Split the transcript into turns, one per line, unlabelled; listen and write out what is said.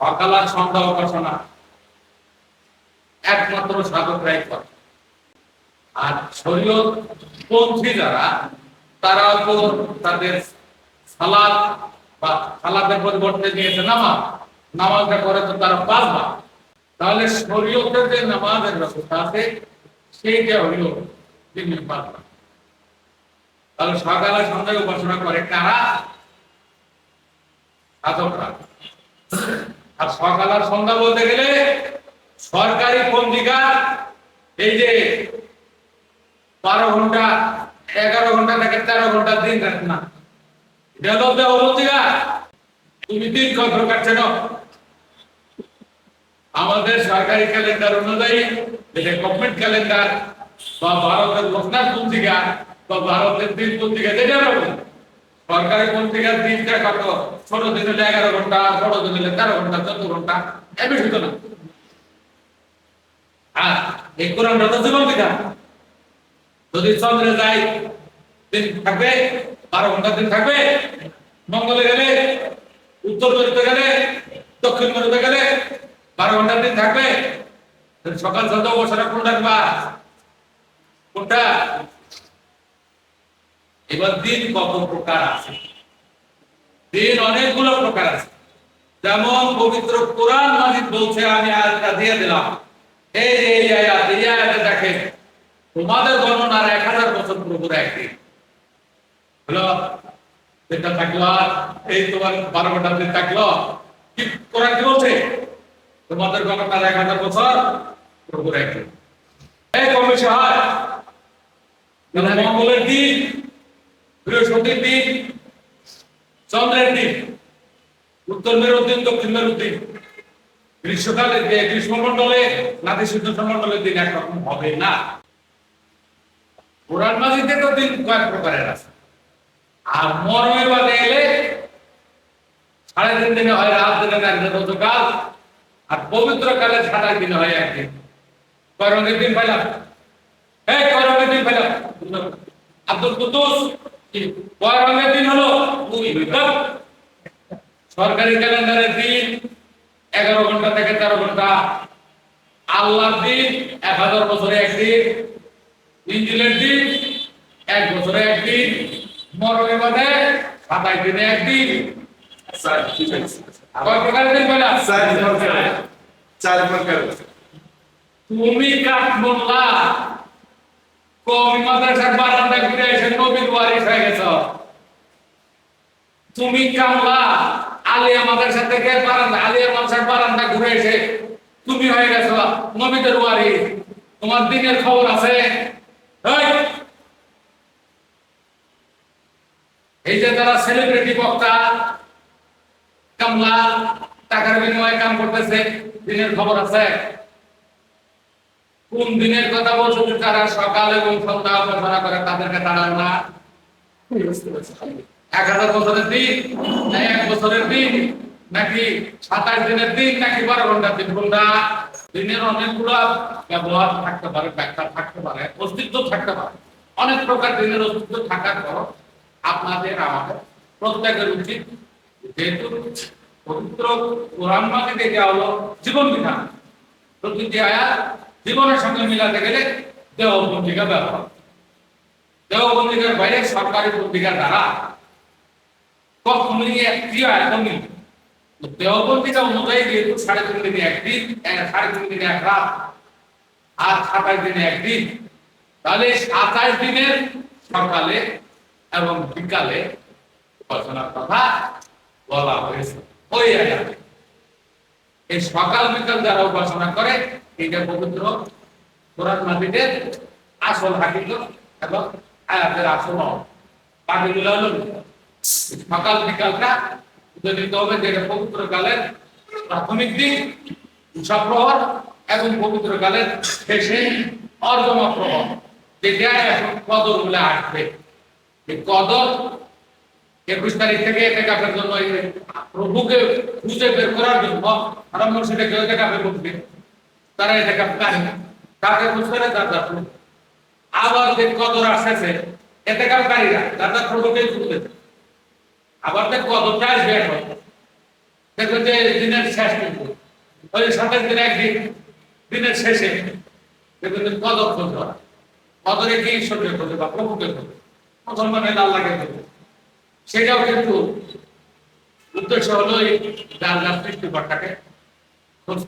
সকাল আর সন্ধ্যা উপাসনা। একমাত্র সাধকরাই করে আর শরীয়ত পন্থী যারা, তারা তো তাদের সালাদ বা সালাদের পরিবর্তে নিয়েছে নামাজ। নামাজটা করে তো তারা পাঁচবার। তাহলে শরীয়তের যে নামাজের ব্যবস্থা আছে, সেইটা হইল তিনি পাঁচবার। তাহলে সকালে সন্ধ্যায় উপাসনা করে কারা? সাধকরা। আর সকাল আর সন্ধ্যা বলতে গেলে সরকারি পঞ্জিকা এই যে বারো ঘণ্টা, এগারো ঘণ্টা থেকে তেরো ঘণ্টা দিন রাখ না। হলো দেহ পঞ্জিকা। তুমি দিন কত কাটছে না আমাদের সরকারি ক্যালেন্ডার অনুযায়ী যেটা গভর্নমেন্ট ক্যালেন্ডার বা ভারতের লোকনাথ পত্রিকা বা ভারতের দিন পত্রিকা যেটা সরকারি পত্রিকার দিনটা কত ছোট দিন হলে এগারো ঘণ্টা, বড় দিন হলে তেরো ঘণ্টা, চোদ্দ ঘণ্টা, এ বেশি না। আর এই কোরআনটা তো জীবন বিধান। যদি চন্দ্রে যায়, দিন থাকবে, বারো ঘণ্টা দিন থাকবে, মঙ্গলে গেলে, উত্তর মেরুতে গেলে, দক্ষিণ মেরুতে গেলে, বারো ঘণ্টা দিন থাকবে সকাল সন্ধ্যা বসাটা কোনটা কোনটা? এবার দিন কত প্রকার আছে? দিন অনেকগুলো প্রকার আছে। যেমন পবিত্র কোরআন মাজিদ বলছে, আমি আয়াতটা দিয়ে দিলাম। এই যে এই আয়াত, এই আয়াতে তোমাদের গণনার এক হাজার বছর পুরোপুরি একদিন থাকল এই তোমার দিন থাকল। কি, কোরআন কি বলছে? তোমাদের গণনার এক হাজার বছর পুরোপুরি একদিন এই হয় মঙ্গলের দিন বৃহস্পতির দিন, চন্দ্রের দিন, উত্তর মেরুর দিন দক্ষিণ মেরুর দিন গ্রীষ্মকালে গ্রীষ্মমন্ডলে নাতিশীতোষ্ণ মন্ডলের দিন একরকম হবে না। কোরআন মাজিদে তো দিন কয়েক প্রকারের আছে। আর মরমে বাদে এলে সাড়ে তিন দিনে হয় রাত, দিনে না রোজকাল আর পবিত্র কালে সাতাশ দিনে হয় একদিন। কয় রঙের দিন পাইলাম? এই কয় রঙের দিন পাইলাম? আব্দুল কুদ্দুস কি কয় রঙের দিন হলো দুই সরকারি ক্যালেন্ডারের দিন এগারো ঘণ্টা থেকে তেরো ঘণ্টা। আল্লাহর দিন এক হাজার বছরে একদিন। ইঞ্জিলের দিন এক বছরে একদিন। মরণে বাদে সাতাশ দিনে একদিন। কয় প্রকারের দিন
চার চার প্রকার
তুমি কাঠ বললা কমি মাদ্রাসার বারান্দা ঘুরে এসে নবীর ওয়ারিস হয়ে গেছ। তুমি কামলা, আলিয়া মাদ্রাসা থেকে বারান্দা, আলিয়া মাদ্রাসার বারান্দা ঘুরে এসে তুমি হয়ে গেছ নবীদের ওয়ারিস তোমার দিনের খবর আছে? এই! যে যারা সেলিব্রিটি বক্তা, কামলা, টাকার বিনিময়ে কাম করতেছে, দিনের খবর আছে? কোন দিনের কথা বলছো যে তারা সকাল এবং সন্ধ্যা উপাসনা করে তাদেরকে তাড়াও না? এক হাজার বছরের দিন না এক বছরের দিন নাকি সাতাশ দিনের দিন নাকি বারো ঘণ্টার দিন? কোনটা? দিনের অনেকগুলো ব্যবহার থাকতে পারে, ব্যাখ্যা থাকতে পারে, অস্তিত্ব থাকতে পারে। অনেক প্রকার দিনের অস্তিত্ব থাকার পর আপনাদের আমাদের প্রত্যেকের উচিত যেহেতু পবিত্র কোরআন মাকে দেওয়া হলো জীবন বিধান। প্রতিটি আয়াত জীবনের সঙ্গে মিলাতে গেলে দেহ ব্যবহার দেহ বাইরে সরকারি পত্রিকার দ্বারা কখনোই একটি আয়াত মিল অনুযায়ী যেহেতু সাড়ে তিন দিনে একদিন সাড়ে তিন দিনে এক রাত, আর সাতাশ দিনে একদিন, তাহলে সাতাশ দিনের সকালে এবং বিকালে উপাসনার কথা বলা হয়েছে। ওই এই সকাল বিকাল যারা উপাসনা করে এটা পবিত্র কোরআন মাজিদের আসল হাকিল এবং আয়াতের আসল বাকিগুলো হলো সকাল বিকালটা নিতে হবে যেটা পবিত্র কালের প্রাথমিক দিন প্রহর এবং পবিত্র কালের শেষে অর্ধমা প্রহর যেটা এখন কদর বলে আসবে কদর একুশ তারিখ থেকে এটা কাপের জন্য প্রভুকে খুঁজে বের করার জন্য আরম্ভ সেটা কেউ এটা কাপে করবে তারা এটা কাপ পারে না। কাকে খুঁজতে না, তার আবার যে কদর আসতেছে এতে তার তার প্রভুকে খুঁজতে আবার যে কদরটা আসবে এখন দেখবেন যে দিনের শেষ কিন্তু। ওই সাতাশ দিন একদিন, দিনের শেষে দেখবেন যে কদর খোঁজ করা কদরে কি ঈশ্বরকে খোঁজে বা প্রভুকে খোঁজে মুসলমানের আল্লাহকে খোঁজে সেটাও কিন্তু উদ্দেশ্য হলো এই ডাল যার ব্যাপারটাকে খোঁজ